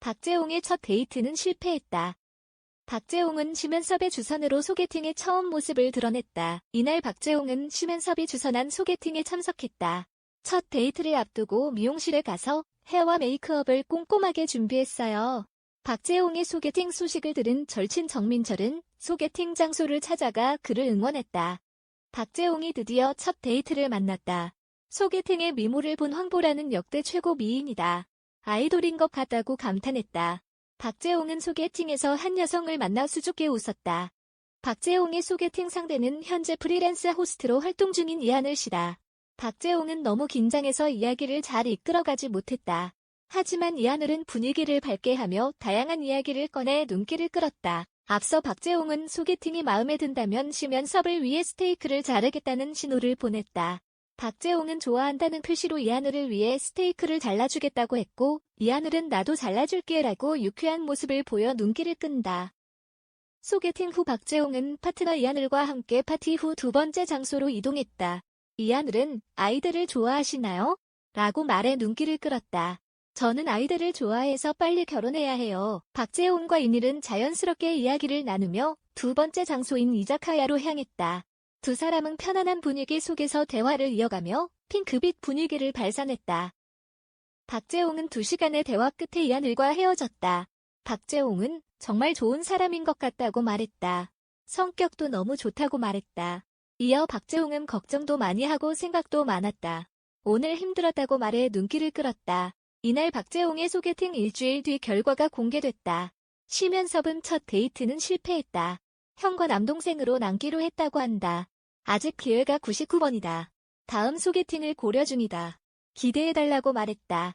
박재홍의 첫 데이트는 실패했다. 박재홍은 심연섭의 주선으로 소개팅의 처음 모습을 드러냈다. 이날 박재홍은 심연섭이 주선한 소개팅에 참석했다. 첫 데이트를 앞두고 미용실에 가서 헤어와 메이크업을 꼼꼼하게 준비했어요. 박재홍의 소개팅 소식을 들은 절친 정민철은 소개팅 장소를 찾아가 그를 응원했다. 박재홍이 드디어 첫 데이트를 만났다. 소개팅의 미모를 본 황보라는 역대 최고 미인이다. 아이돌인 것 같다고 감탄했다. 박재홍은 소개팅에서 한 여성을 만나 수줍게 웃었다. 박재홍의 소개팅 상대는 현재 프리랜서 호스트로 활동 중인 이하늘 씨다. 박재홍은 너무 긴장해서 이야기를 잘 이끌어가지 못했다. 하지만 이하늘은 분위기를 밝게 하며 다양한 이야기를 꺼내 눈길을 끌었다. 앞서 박재홍은 소개팅이 마음에 든다면 심연섭을 위해 스테이크를 자르겠다는 신호를 보냈다. 박재홍은 좋아한다는 표시로 이하늘을 위해 스테이크를 잘라주겠다고 했고 이하늘은 나도 잘라줄게 라고 유쾌한 모습을 보여 눈길을 끈다. 소개팅 후 박재홍은 파트너 이하늘과 함께 파티 후 두 번째 장소로 이동했다. 이하늘은 아이들을 좋아하시나요? 라고 말해 눈길을 끌었다. 저는 아이들을 좋아해서 빨리 결혼해야 해요. 박재홍과 이닐은 자연스럽게 이야기를 나누며 두 번째 장소인 이자카야로 향했다. 두 사람은 편안한 분위기 속에서 대화를 이어가며 핑크빛 분위기를 발산했다. 박재홍은 두 시간의 대화 끝에 이하늘과 헤어졌다. 박재홍은 정말 좋은 사람인 것 같다고 말했다. 성격도 너무 좋다고 말했다. 이어 박재홍은 걱정도 많이 하고 생각도 많았다. 오늘 힘들었다고 말해 눈길을 끌었다. 이날 박재홍의 소개팅 일주일 뒤 결과가 공개됐다. 심연섭은 첫 데이트는 실패했다. 형과 남동생으로 남기로 했다고 한다. 아직 기회가 99번이다. 다음 소개팅을 고려 중이다. 기대해달라고 말했다.